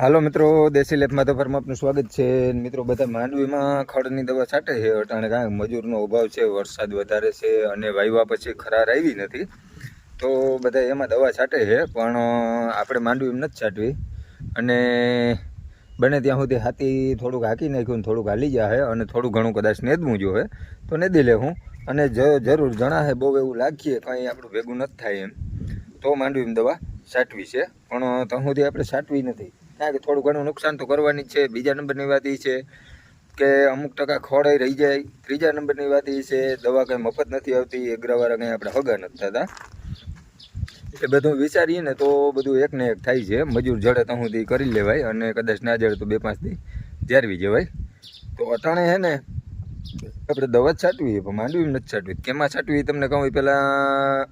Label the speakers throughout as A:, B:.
A: હાલો મિત્રો, દેશી લેપમાં તો ફરમાં આપનું સ્વાગત છે. મિત્રો, બધા માંડવીમાં ખડની દવા છાંટે છે, અટાણે કાંઈ મજૂરનો અભાવ છે, વરસાદ વધારે છે અને વાયવા પછી ખરાર આવી નથી. તો બધા એમાં દવા છાંટે છે, પણ આપણે માંડવી નથી છાંટવી. અને બને ત્યાં સુધી હાથી થોડુંક હાકી નાખ્યું થોડુંક હાલી જાય અને થોડું ઘણું કદાચ નેદવું જોઈએ તો નેદી લે હું. અને જરૂર જણાશે, બહુ એવું લાગીએ, કંઈ આપણું ભેગું નથી થાય એમ. તો માંડવીમાં દવા છાંટવી છે, પણ ત્યાં સુધી આપણે છાંટવી નથી. કારણ કે થોડું ઘણું નુકસાન તો કરવાની છે. બીજા નંબરની વાત છે કે અમુક ટકા ખોડાઈ રહી જાય. ત્રીજા નંબરની વાત છે, દવા કંઈ મફત નથી આવતી. એગ્રાવાળા કંઈ આપણે હગા નથી થતા. એ બધું વિચારીએ ને તો બધું એક ને એક થાય છે. મજૂર જડે તો હું કરી લેવાય અને કદાચ ના જડે તો બે પાંચ દી જ્યારવી જવાય. તો અટાણે હે ને આપણે દવા જ છાંટવી પણ માંડવી નથી છાંટવી. કેમાં છાંટવી તમને કહું પહેલાં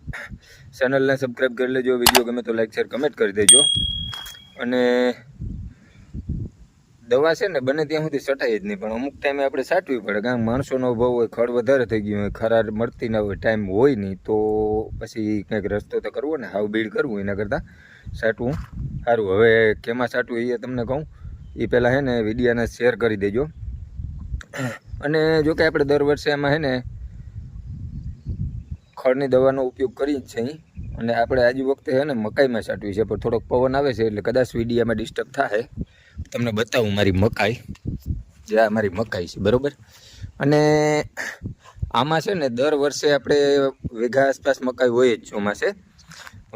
A: ચેનલને સબસ્ક્રાઈબ કરી લેજો વીડિયો ગમે તો લાઈક શેર કમેન્ટ કરી દેજો. અને દવા છે ને બને ત્યાં સુધી છટાય જ નહીં, પણ અમુક ટાઈમે આપણે સાચવી પડે કારણ માણસોનો ભાવ હોય ખડ વધારે થઈ ગયું હોય, ખરાર મળતી ના હોય ટાઈમ હોય નહીં, તો પછી કંઈક રસ્તો તો કરવો ને, હાવ બીડ કરવું એના કરતાં છાંટવું સારું, હવે કેમાં છાંટવું એ તમને કહું. એ પહેલાં હે ને વિડીયાને શેર કરી દેજો. અને જો કે આપણે દર વર્ષે એમાં હે ને ખડની દવાનો ઉપયોગ કરી જ છે અહીં. અને આપણે આજ વખતે હે ને મકાઈમાં છાંટવી છે, પણ થોડોક પવન આવે છે એટલે કદાચ વિડીયામાં ડિસ્ટર્બ થાય તમને બતાવું મારી મકાઈ. જે આ મારી મકાઈ છે, બરાબર? અને આમાં છે ને દર વર્ષે આપણે વીઘા આસપાસ મકાઈ હોય જ ચોમાસે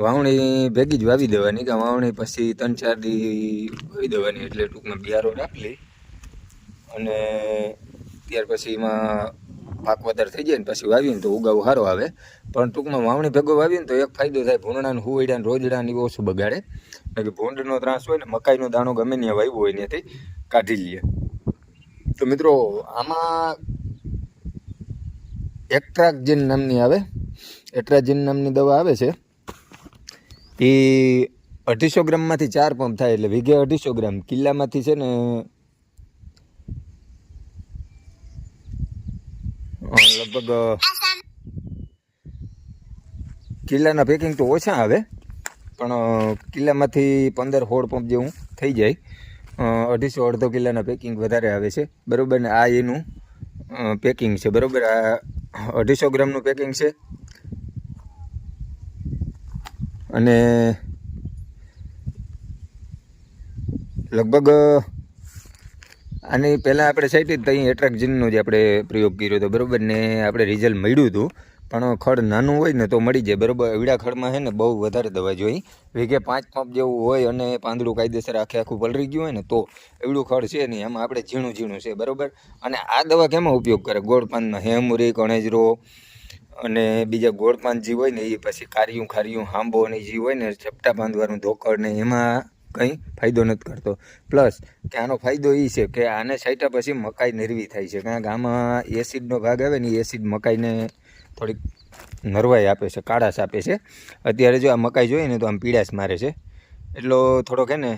A: વાવણી ભેગી જ વાવી દેવાની, કે વાવણી પછી ત્રણ ચાર દી વાવી દેવાની, એટલે ટૂંકમાં બિયારો રાખી અને ત્યાર પછી એમાં પાક વધારે થઈ જાય ને પછી વાવીને તો ઉગાવ સારો આવે. પણ ટૂંકમાં વાવણી ભેગો વાવીને તો એક ફાયદો થાય ભૂંડાને હુવૈડા ને રોજડા ને એવું ઓછું બગાડે. એટલે કે ભૂંડનો ત્રાસ હોય ને, મકાઈનો દાણો ગમે ત્યાં વાવ્યો હોય ત્યાંથી કાઢી લઈએ તો મિત્રો, આમાં એક્ટ્રાકજિન નામની આવે. એટ્રાજિન નામની દવા આવે છે. એ અઢીસો ગ્રામમાંથી ચાર પંપ થાય એટલે વીઘે અઢીસો ગ્રામ. કિલ્લામાંથી છે ને લગભગ કિલ્લાના પેકિંગ તો ઓછા આવે, પણ કિલ્લામાંથી પંદર હોડ પંપ જેવું થઈ જાય. અઢીસો અડધો કિલ્લાના પેકિંગ વધારે આવે છે. બરાબર ને આ એનું પેકિંગ છે. બરાબર, આ અઢીસો ગ્રામનું પેકિંગ છે. અને, લગભગ આની પહેલાં આપણે સાઈટ જ ત્યાં એટ્રાક્જિનનો જ આપણે પ્રયોગ કર્યો હતો. બરાબર ને? આપણે રિઝલ્ટ મળ્યું હતું. પણ ખડ નાનું હોય ને તો મળી જાય. બરાબર? એવડા ખડમાં છે ને બહુ વધારે દવા જોઈ. વીઘે પાંચ પંપ જેવું હોય અને પાંદડું કાયદેસર આખે આખું પલરી ગયું હોય ને તો એવડું ખડ છે નહીં. એમાં આપણે ઝીણું ઝીણું છે. બરાબર? અને આ દવા કેમાં ઉપયોગ કરે? ગોળ પાનમાં હેમુરી, કણેજરો અને બીજા ગોળ પાન જે હોય ને એ પછી કારિયું, ખારિયું, હાંબો ને જે હોય ને, ચપટા બાંધવાનું ધોકડ ને એમાં કંઈ ફાયદો નથી કરતો. પ્લસ કે આનો ફાયદો એ છે કે આને છાંટ્યા પછી મકાઈ નિર્વી થાય છે. કારણ કે આમાં એસિડનો ભાગ આવે ને એસિડ મકાઈને થોડીક નરવાઈ આપે છે, કાળાશ આપે છે. અત્યારે જો આ મકાઈ જોઈએ ને તો આમ પીળાશ મારે છે. એટલો થોડોક હે ને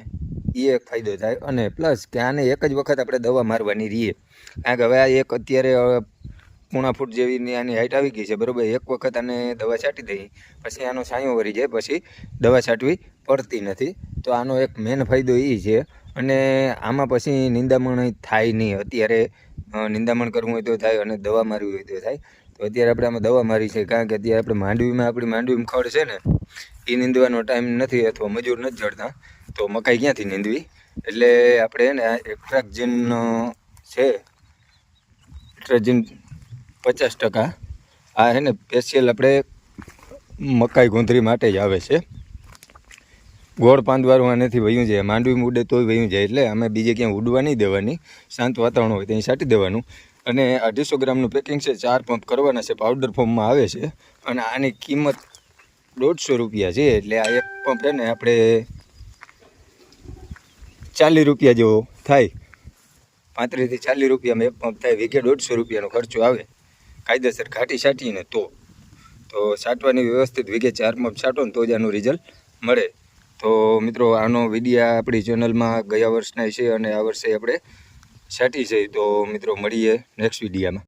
A: એ એક ફાયદો થાય. અને પ્લસ કે આને એક જ વખત આપણે દવા મારવાની રહીએ કારણ કે હવે આ એક અત્યારે પૂણા ફૂટ જેવી આની હાઈટ આવી ગઈ છે, બરાબર? એક વખત આને દવા છાંટી દઈ, પછી આનો છાંયો વળી જાય, પછી દવા છાંટવી પડતી નથી. તો આનો એક મેન ફાયદો એ છે. અને આમાં પછી નિંદામણ થાય નહીં. અત્યારે નિંદામણ કરવું હોય તો થાય અને દવા મારવી હોય તો થાય. તો અત્યારે આપણે આમાં દવા મારી છે, કારણ કે અત્યારે આપણે માંડવીમાં, આપણી માંડવીમાં ખડ છે ને એ નીંદવાનો ટાઈમ નથી અથવા મજૂર નથી જડતા. તો મકાઈ ક્યાંથી નીંદવી? એટલે આપણે ને, આ એક્ટ્રાક્જિન છે. એક્ટ્રાક્જિન પચાસ ટકા. આ છે ને સ્પેશિયલ આપણે મકાઈ ગોંધરી માટે જ આવે છે. ગોળ પાંદવાળું આ નથી વયું જાય. માંડવી ઉડે તોય વયું જાય. એટલે અમે બીજે ક્યાંય ઉડવા નહીં દેવાની. શાંત વાતાવરણ હોય ત્યાં છાંટી દેવાનું. અને અઢીસો ગ્રામનું પેકિંગ છે. ચાર પંપ કરવાના છે. પાવડર ફોર્મમાં આવે છે. અને આની કિંમત દોઢસો રૂપિયા છે. એટલે આ એક પંપ છે ને આપણે ચાલીસ રૂપિયા જેવો થાય. પાંત્રીસથી ચાલીસ રૂપિયામાં એક પંપ થાય. વીઘે દોઢસો રૂપિયાનો ખર્ચો આવે. કાયદેસર ઘાટી છાંટીને તો તો છાંટવાની વ્યવસ્થિત વિગે ચાર પંપ છાંટો ને તો જ આનું રિઝલ્ટ મળે. તો મિત્રો, આનો વિડીયા આપણી ચેનલમાં ગયા વર્ષના છે અને આ વર્ષે આપણે છાંટી છે. તો મિત્રો, મળીએ નેક્સ્ટ વિડીયામાં.